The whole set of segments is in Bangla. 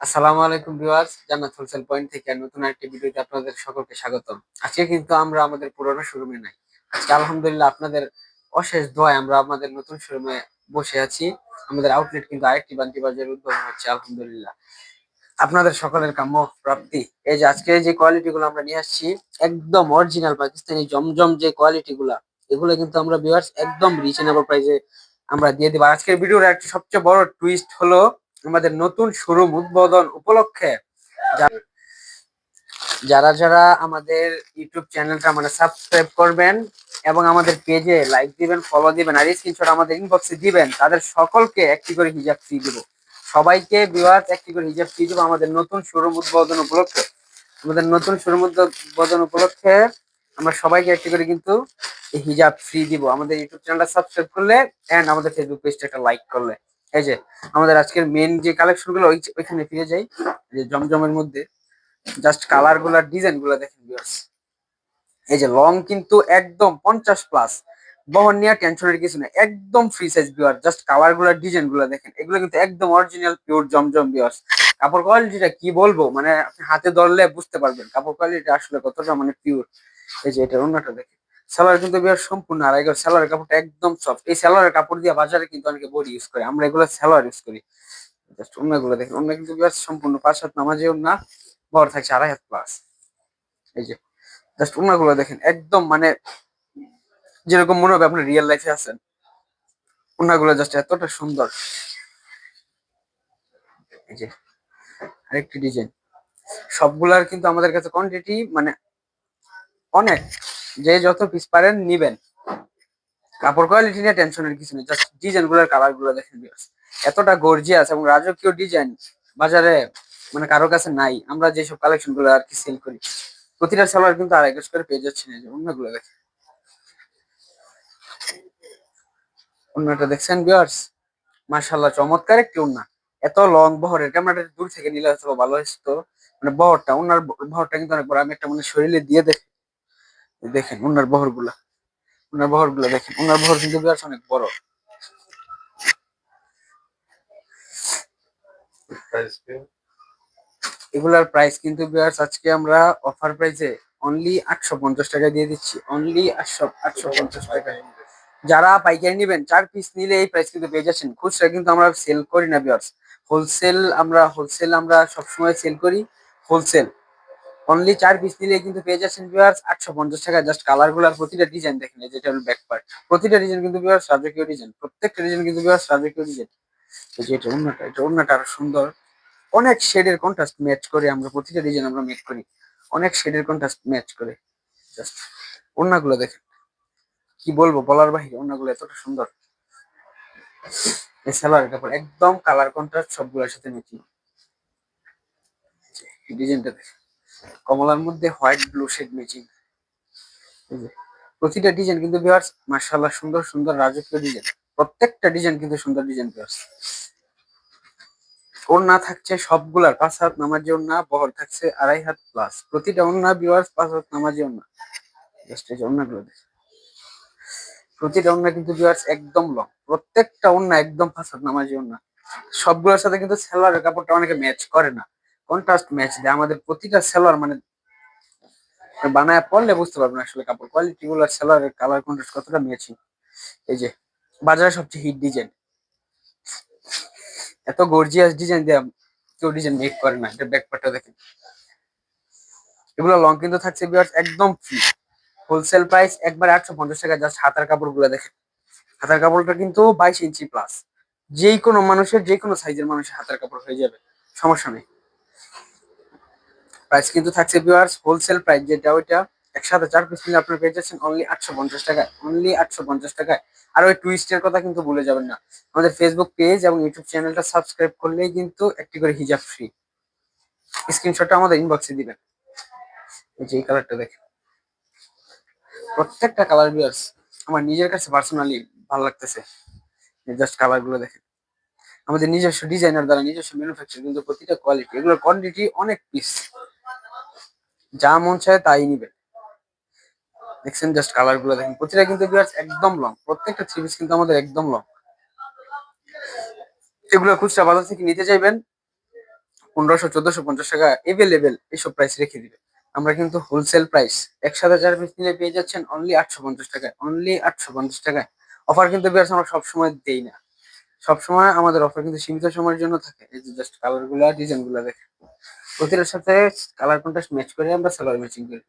আসসালামু আলাইকুম ভিউয়ার্স, জান্নাত হোলসেল পয়েন্ট থেকে নতুন একটি ভিডিওতে আপনাদের সকলকে স্বাগতম। আজকে কিন্তু আমরা আমাদের পুরনো শোরুমে নাই। আজকে আলহামদুলিল্লাহ আপনাদের অশেষ দোয়ায় আমরা আমাদের নতুন শোরুমে বসে আছি। আমাদের আউটলেট কিন্তু আরেকটি বান্তি বাজার উদ্বোধন হচ্ছে, আলহামদুলিল্লাহ। আপনাদের সকলের কাম্য প্রাপ্তি। এই যে আজকে যে কোয়ালিটি গুলো আমরা নিয়ে আসছি, একদম অরিজিনাল পাকিস্তানি জমজম যে কোয়ালিটি গুলা এগুলো কিন্তু আমরা ভিউয়ার্স একদম রিজনেবল প্রাইসে আমরা দিয়ে দেবো। আজকের ভিডিওর একটা সবচেয়ে বড় টুইস্ট হলো আমাদের নতুন শোরুম উদ্বোধন উপলক্ষে যারা যারা আমাদের ইউটিউব চ্যানেলটা মানে সাবস্ক্রাইব করবেন এবং আমাদের পেজে লাইক দিবেন ফলো দিবেন আর স্ক্রিনশট আমাদের ইনবক্সে দিবেন, তাদের সকলকে একটি করে হিজাব ফ্রি দিব। সবাইকে বিওয়ার্স একটি করে হিজাব ফ্রি দিব আমাদের নতুন শোরুম উদ্বোধন উপলক্ষে। আমাদের নতুন শোরুম উদ্বোধন উপলক্ষে আমরা সবাইকে একটি করে কিন্তু হিজাব ফ্রি দিব। আমাদের ইউটিউব চ্যানেলটা সাবস্ক্রাইব করলে এন্ড আমাদের ফেসবুক পেজটা একটা লাইক করলে। এই যে, আমাদের আজকের মেন যে কালেকশনগুলো ওইখানে ফিরে যাই যে জমজমের মধ্যে। জাস্ট কালারগুলা ডিজাইনগুলা দেখেন ভিউয়ার্স এই যে লং কিন্তু একদম পঞ্চাশ প্লাস বহন নিয়ে টেনশনের কিছু নেই। একদম ফ্রি সাইজ বিওয়ার জাস্ট কালারগুলা ডিজাইনগুলা দেখেন। এগুলো কিন্তু একদম অরিজিনাল পিওর জমজম বিওয়ার্স কাপড় কোয়ালিটিটা কি বলব? মানে আপনি হাতে ধরলে বুঝতে পারবেন। কাপড় কোয়ালিটি আসলে কতটা মানে পিওর এই যে এটা অন্যটা দেখেন। সেলার কিন্তু বিয়ার সম্পূর্ণ, আর এগুলো সেলারের কাপড়টা একদম সফট এই সেলারের কাপড় দিয়ে বাজারে কিন্তু অনেকে বডি ইউজ করে, আমরা এগুলো সেলার ইউজ করি। জাস্ট অন্যগুলো দেখেন অন্য কিন্তু বিয়ার সম্পূর্ণ, পাঁচ হাত নামাজেও না, বড় থাকছে আড়াই হাত প্লাস এই যে জাস্ট অন্যগুলো দেখেন, একদম মানে যেরকম মনে হবে আপনি রিয়েল লাইফে আছেন ওনাগুলো জাস্ট এতটা সুন্দর। এই যে, আরেকটি ডিজাইন সবগুলার কিন্তু আমাদের কাছে কোয়ান্টিটি মানে অনেক। যে যত পিস পারেন নিবেন। কাপড় কোয়ালিটি নিয়ে টেনশনের কিছু নেই জাস্ট ডিজাইনগুলোর কালারগুলো দেখেন। এতটা গর্জিয়াস এবং রাজকীয় ডিজাইন বাজারে মানে কারও কাছে নাই। আমরা যেসব কালেকশনগুলো আর কি সেল করি, প্রতিটা সালোয়ার কিন্তু আড়াই গজ করে পেয়ে যাচ্ছে না যে অন্যগুলো দেখেন। অন্যটা দেখছেন বিয়ার্স মার্শাল্লাহ চমৎকার একটি ওন্না এত লং বহরের, ক্যামেরাটা দূর থেকে নিলে হয়তো ভালো হতো মানে বহরটা ওনার বহরটা কিন্তু অনেক বড়। আমি একটা মানে শরীরে দিয়ে দেখি। দেখেন ওনার বহরগুলা ওনার বহরগুলা দেখেন ওনার বহর কিন্তু বিয়ার্স অনেক বড়। এগুলার প্রাইস কিন্তু বিয়ার্স আজকে আমরা অফার প্রাইসে অনলি আটশো পঞ্চাশ টাকা দিয়ে দিচ্ছি। অনলি আটশো আটশো পঞ্চাশ টাকা। যারা পাইকারি নেবেন চার পিস নিলে এই প্রাইস কিন্তু পেয়ে যাচ্ছেন। খুচরা কিন্তু আমরা সেল করি না বিয়ার্স হোলসেল আমরা হোলসেল আমরা সবসময় সেল করি। হোলসেল অনলি চার পিস নিলে কিন্তু পেয়ে যাচ্ছেন বিয়ার্স আটশো পঞ্চাশ টাকা জাস্ট কালারগুলার প্রতিটা ডিজাইন দেখেন যেটা হলো ব্যাক পার্ট প্রতিটা ডিজাইন কিন্তু বিয়ার্স রাজকীয় ডিজাইন প্রত্যেকটা ডিজাইন কিন্তু বিয়ার্স রাজকীয় ডিজাইন এই যে এটা অন্যটা এটা অন্যটা আরও সুন্দর। অনেক শেডের কন্ট্রাস্ট ম্যাচ করে আমরা প্রতিটা ডিজাইন আমরা মেক করি। অনেক শেডের কন্ট্রাস্ট ম্যাচ করে। জাস্ট ওড়নাগুলো দেখেন। কি বলব, বলার বাহিরে ওড়নাগুলো এতটা সুন্দর। এই সালোয়ার কাপড়, একদম কালার কন্ট্রাস্ট সবগুলোর সাথে ম্যাচিং ডিজাইনটা দেখেন। কমলার মধ্যে হোয়াইট ব্লু শেড ম্যাচিং। প্রতিটা ডিজাইন কিন্তু ভিউয়ার্স মার্শাল্লাহ সুন্দর সুন্দর, রাজকীয় ডিজাইন। প্রত্যেকটা ডিজাইন কিন্তু সুন্দর ডিজাইন ভিউয়ার্স ওড়না থাকছে সবগুলার, পাঁচ হাত নামাজি ওড়না, বহর থাকছে আড়াই হাত প্লাস প্রতিটা ওড়না ভিউয়ার্স পাঁচ হাত নামাজি ওড়না। জাস্ট এই ওড়নাগুলো দেখেন। প্রতিটা ওড়না কিন্তু ভিউয়ার্স একদম লং প্রত্যেকটা ওড়না একদম পাঁচ হাত নামাজি ওড়না। সবগুলোর সাথে কিন্তু সেলোয়ারের কাপড়টা অনেকে ম্যাচ করে না। কন্ট্রাস্ট ম্যাচ দেয়, আমাদের প্রতিটা সেলোয়ার মানে বানায় পড়লে বুঝতে পারবেন আসলে কাপড় কোয়ালিটি গুলো সেলোয়ারের কালার কন্ট্রাস্ট কতটা ম্যাচিং এই যে, বাজারে সবচেয়ে হিট ডিজাইন এত গর্জিয়াস ডিজাইন দেয়া কেউ ডিজাইন মেক করে না, এটা ব্যাকপার্টটা দেখেন। এগুলো লং কিন্তু থাকছে বিয়ার্স একদম ফ্রি হোলসেল প্রাইস একবার আটশো পঞ্চাশ টাকা জাস্ট হাতার কাপড়গুলো দেখেন। হাতার কাপড়টা কিন্তু বাইশ ইঞ্চি প্লাস যেই কোনো মানুষের যে কোনো সাইজের মানুষের হাতার কাপড় হয়ে যাবে, সমস্যা নেই। প্রাইস কিন্তু থাকছে ভিউয়ার্স হোলসেল প্রাইস যেটা ওইটা একসাথে চার পিস নিলে আপনার পেয়ে যাচ্ছেন অনলি আটশো পঞ্চাশ টাকায় অনলি আটশো পঞ্চাশ টাকায়। আর ওই টুইস্টের কথা কিন্তু ভুলে যাবেন না। আমাদের ফেসবুক পেজ এবং ইউটিউব চ্যানেলটা সাবস্ক্রাইব করলেই কিন্তু একটি করে হিজাব ফ্রি স্ক্রিনশটটা আমাদের ইনবক্সে দিবেন। এই যে এই কালারটা দেখেন। প্রত্যেকটা কালার ভিউয়ার্স আমার নিজের কাছে পার্সোনালি ভালো লাগতেছে। জাস্ট কালারগুলো দেখেন। আমাদের নিজস্ব ডিজাইনার দ্বারা নিজস্ব ম্যানুফ্যাকচার কিন্তু প্রতিটা কোয়ালিটি এগুলোর কোয়ান্টিটি অনেক পিস যা মন চায় তাই নিবে। দেখছেন জাস্ট কালারগুলো দেখেন। প্রতিটা কিন্তু একদম লং প্রত্যেকটা থ্রি পিস কিন্তু আমাদের একদম লং এগুলো খুচরা বাজার থেকে নিতে চাইবেন, পনেরোশো, চোদ্দশো, পঞ্চাশ টাকা এভেলেবেল এইসব প্রাইস রেখে দিবে। আমরা কিন্তু হোলসেল প্রাইস একসাথে চার পিস নিলে পেয়ে যাচ্ছেন অনলি আটশো পঞ্চাশ টাকায় অনলি আটশো পঞ্চাশ টাকায়। অফার কিন্তু বিয়ার্স আমরা সবসময় দেই না। সবসময় আমাদের অফার কিন্তু সীমিত সময়ের জন্য থাকে। এই যে জাস্ট কালারগুলা ডিজাইনগুলা দেখে প্রতিটার সাথে কালার কন্ট্রাস্ট ম্যাচ করে আমরা সালোয়ার ম্যাচিং করি।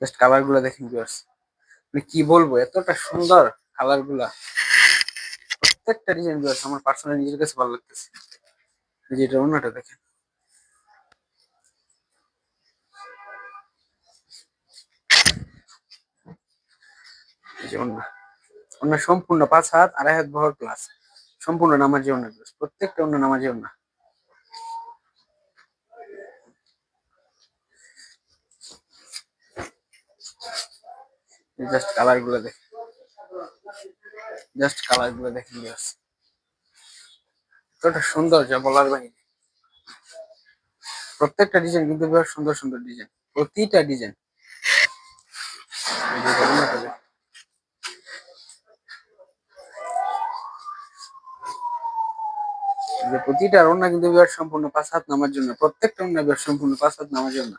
জাস্ট কালারগুলা দেখেন ভিউয়ার্স মানে কি বলব, এতটা সুন্দর কালারগুলা। প্রত্যেকটা ডিজাইন ভিউয়ার্স আমার পার্সোনালি নিজের কাছে ভালো লাগতেছে। এই যে এটা অন্যটা দেখেন। অন্য। অন্য সম্পূর্ণ পাঁচ হাত, আড়াই হাত বহর প্লাস সম্পূর্ণ নামাজি অন্য ভিউয়ার্স প্রত্যেকটা অন্য নামাজি অন্য জাস্ট কালারগুলো দেখেন জাস্ট কালারগুলো দেখেন কতটা সুন্দর যা বলার বাহিনী প্রত্যেকটা ডিজাইন কিন্তু সুন্দর সুন্দর ডিজাইন। প্রতিটা ডিজাইন যে প্রতিটা রান্না কিন্তু বিরাট সম্পূর্ণ পাঁচ হাত নামার জন্য, প্রত্যেকটা রান্না বিরাট সম্পূর্ণ পাঁচ হাত নামার জন্য।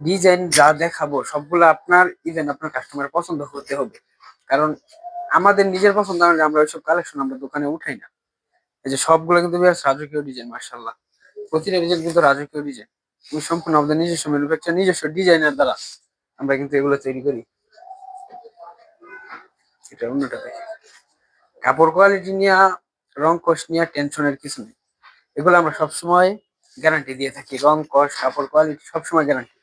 ডিজাইন যা দেখাবো, সবগুলো আপনার ইভেন আপনার কাস্টমার পছন্দ হতে হবে। কারণ আমাদের নিজের পছন্দ হলে আমরা ওইসব কালেকশন আমরা দোকানে উঠাই না। এই যে সবগুলো কিন্তু বেশ রাজকীয় ডিজাইন মার্শাল্লাহ প্রতিটা ডিজাইন কিন্তু রাজকীয় ডিজাইন। আমি সম্পূর্ণ আমাদের নিজস্ব ম্যানুফ্যাকচার নিজস্ব ডিজাইনের দ্বারা আমরা কিন্তু এগুলো তৈরি করি। এটা অন্যটা দেখি। কাপড় কোয়ালিটি নিয়ে রং কষ নিয়ে টেনশনের কিছু নেই। এগুলো আমরা সবসময় গ্যারান্টি দিয়ে থাকি। রং, কষ, কাপড় কোয়ালিটি সবসময় গ্যারান্টি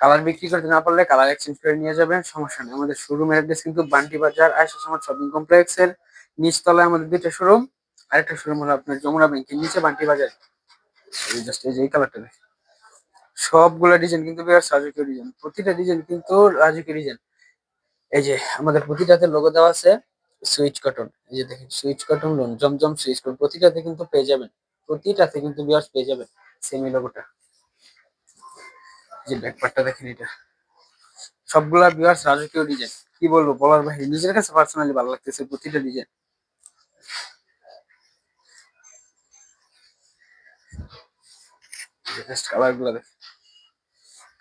কালার বিক্রি করতে না পারলে কালার এক্সচেঞ্জ করে নিয়ে যাবেন, সমস্যা নেই। আমাদের শোরুমের অ্যাড্রেস কিন্তু বান্টি বাজার আয়সা সমাজ শপিং কমপ্লেক্স এর নিচতলায় আমাদের দুইটা শোরুম আরেকটা শোরুম হলো আপনার যমুনা ব্যাংকের নিচে, বান্টি বাজার। জাস্ট এই যে এই কালারটা দেখি সবগুলা ডিজাইন কিন্তু রাজকীয় ডিজাইন প্রতিটা ডিজাইন কিন্তু রাজকীয় ডিজাইন এই যে আমাদের প্রতিটাতে লোগো দেওয়া আছে। সুইচ কটন এই যে দেখেন, Swiss cotton lawn Zamzam Swiss cotton প্রতিটাতে কিন্তু পেয়ে যাবেন। প্রতিটাতে কিন্তু বিয়ার্স পেয়ে যাবেন সেমি লোগোটা যে ব্যাকপার্টটা দেখেন এটা। সবগুলা বিয়ার্স রাজকীয় ডিজাইন কি বলব, বলার বাইরে নিজের কাছে পার্সোনালি ভালো লাগতেছে প্রতিটা ডিজাইন কালারগুলো দেখেন।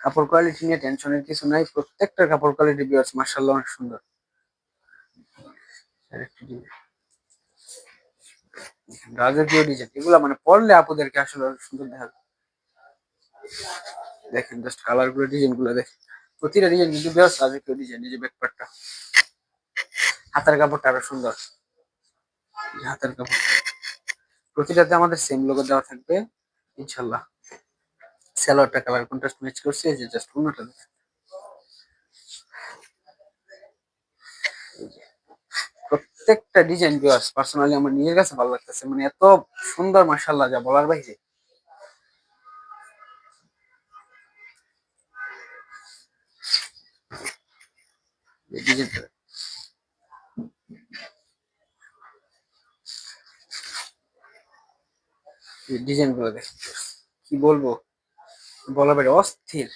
কাপড় কোয়ালিটি নিয়ে টেনশনের কিছু নাই। প্রত্যেকটা কাপড় কোয়ালিটি বিয়ার্স মার্শাল্লাহ অনেক সুন্দর। রাজকীয় ডিজাইন এগুলা মানে পরলে আপুদেরকে আসলে সুন্দর দেখা দেখেন জাস্ট কালারগুলো ডিজাইনগুলো দেখেন। প্রতিটা ডিজাইন কিন্তু ডিজাইন এই যে ব্যাকপার্টটা হাতের কাপড়টা আরও সুন্দর। হাতের কাপড়। প্রতিটাতে আমাদের সেম লোগো দেওয়া থাকবে, ইনশাল্লাহ। স্যালোয়ারটা কালার কন্ট্রাস্ট ম্যাচ করছে, এই যে জাস্ট অন্যটা দেখেন এই যে প্রত্যেকটা ডিজাইন ভিউয়ার্স পার্সোনালি আমার নিজের কাছে ভালো লাগতেছে। মানে এত সুন্দর মাশাআল্লাহ যা বলার বাইরে। ডিজাইনগুলো দেখেন কি বলব? বলা বাইরে অস্থির।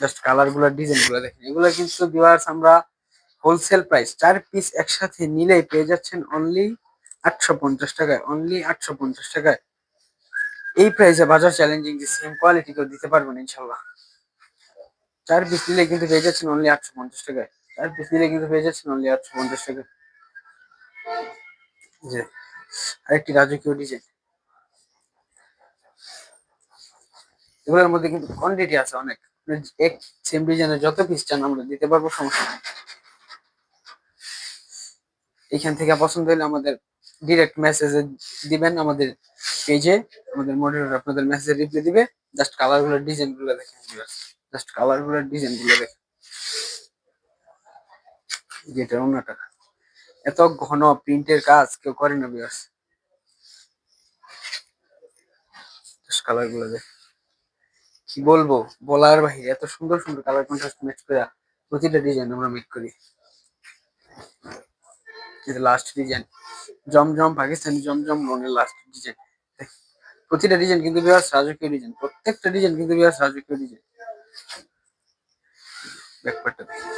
জাস্ট কালারগুলার ডিজাইনগুলো দেখেন। এগুলো কিন্তু ভিউয়ার্স আমরা হোলসেল প্রাইস চার পিস একসাথে নিলেই পেয়ে যাচ্ছেন অনলি আটশো পঞ্চাশ টাকায় অনলি আটশো পঞ্চাশ টাকায়। এই প্রাইসে বাজার চ্যালেঞ্জিং যে সেম কোয়ালিটি কেউ দিতে পারবেন ইনশাল্লাহ। চার পিস নিলে কিন্তু পেয়ে যাচ্ছেন অনলি আটশো পঞ্চাশ টাকায়। চার পিস নিলে কিন্তু পেয়ে যাচ্ছেন অনলি আটশো পঞ্চাশ টাকায়। যে, আরেকটি রাজকীয় ডিজাইন এগুলোর মধ্যে কিন্তু কোয়ান্টিটি আছে অনেক। এক সেম ডিজাইনের যত পিস চান আমরা দিতে পারব, সমস্যা নেই। এখান থেকে পছন্দ হলে আমাদের ডিরেক্ট মেসেজে দিবেন আমাদের পেজে আমাদের মডেলার আপনাদের মেসেজে রিপ্লাই দিবে জাস্ট কালারগুলোর ডিজাইনগুলো দেখেন জাস্ট কালারগুলোর ডিজাইনগুলো দেখেন যেটা অন্য টাকা এত ঘন প্রিন্টের কাজ কেউ করে না বিয়াস জাস্ট কালারগুলো দেখ কি বলব? বলার বাহিরে এত সুন্দর সুন্দর কালার কন্ট্রাস্ট ম্যাচ করে প্রতিটা ডিজাইন আমরা মেক করি। এটা লাস্ট ডিজাইন জমজম পাকিস্তানি জমজম লোনের লাস্ট ডিজাইন প্রতিটা ডিজাইন কিন্তু বিরাট রাজকীয় ডিজাইন প্রত্যেকটা ডিজাইন কিন্তু বিরাট রাজকীয় ডিজাইন ব্যাকপার্টটা দেখি।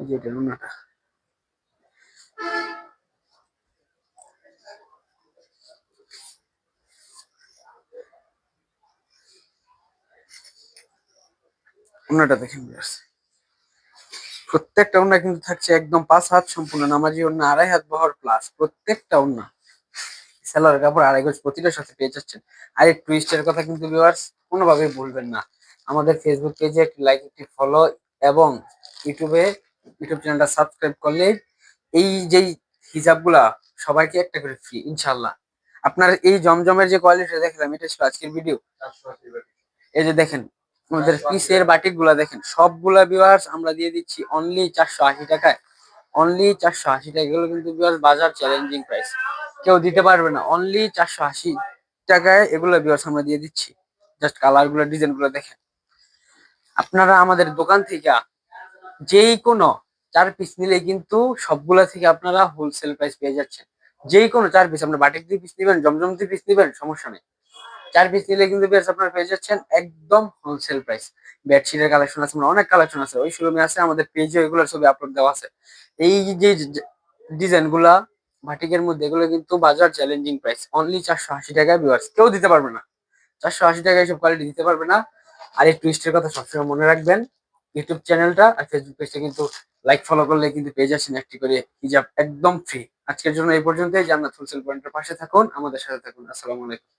এই যে এটা অন্যটা অন্যটা দেখেন viewers। প্রত্যেকটা ওন্না কিন্তু থাকছে একদম পাঁচ হাত সম্পূর্ণ নামাজি ওন্না আড়াই হাত বহর প্লাস প্রত্যেকটা ওন্না সেলার কাপড় আড়াই গজ প্রতিটার সাথে পেয়ে যাচ্ছেন। আর এই টুইস্টের কথা কিন্তু ভিউয়ার্স কোনোভাবেই ভুলবেন না। আমাদের ফেসবুক পেজে একটি লাইক একটি ফলো এবং ইউটিউবে ইউটিউব চ্যানেলটা সাবস্ক্রাইব করলে এই যেই হিজাবগুলা সবাইকে একটা করে ফ্রি ইনশাল্লাহ আপনার এই জমজমের যে কোয়ালিটি দেখলাম এটা ছিল আজকের ভিডিও এই যে দেখেন আমাদের পিসের বাটিকগুলা দেখেন সবগুলা ভিউয়ার্স আমরা দিয়ে দিচ্ছি অনলি চারশো আশি টাকায়। অনলি চারশো আশি টাকা এগুলো কিন্তু ভিউয়ার্স বাজার চ্যালেঞ্জিং প্রাইস কেউ দিতে পারবে না অনলি চারশো আশি টাকায় এগুলো ভিউয়ার্স আমরা দিয়ে দিচ্ছি। জাস্ট কালারগুলো ডিজাইনগুলো দেখেন। আপনারা আমাদের দোকান থেকে যেই কোনো চার পিস নিলে কিন্তু সবগুলা থেকে আপনারা হোলসেল প্রাইস পেয়ে যাচ্ছেন। যেই কোনো চার পিস আপনার বাটিক দিয়ে পিস নেবেন জমজম দিয়ে পিস নেবেন সমস্যা নেই। চার পিস নিলে কিন্তু বেশ আপনারা পেয়ে যাচ্ছেন একদম হোলসেল প্রাইস বেডশিটের কালেকশন আছে মানে অনেক কালেকশন আছে। ওই শোরুমে আছে, আমাদের পেজে ওইগুলোর ছবি আপলোড দেওয়া আছে। এই যে ডিজাইনগুলা বাটিকের মধ্যে, এগুলো কিন্তু বাজার চ্যালেঞ্জিং প্রাইস অনলি চারশো আশি টাকায় কেউ দিতে পারবে না। চারশো আশি টাকায় এইসব কোয়ালিটি দিতে পারবে না। আর এই টুইস্টের কথা সবসময় মনে রাখবেন ইউটিউব চ্যানেলটা আর ফেসবুক পেজটা কিন্তু লাইক ফলো করলে কিন্তু পেয়ে যাচ্ছেন একটি করে হিজাব একদম ফ্রি আজকের জন্য এই পর্যন্তই। জান্নাত হোলসেল পয়েন্টের পাশে থাকুন। আমাদের সাথে থাকুন। আসসালামু আলাইকুম।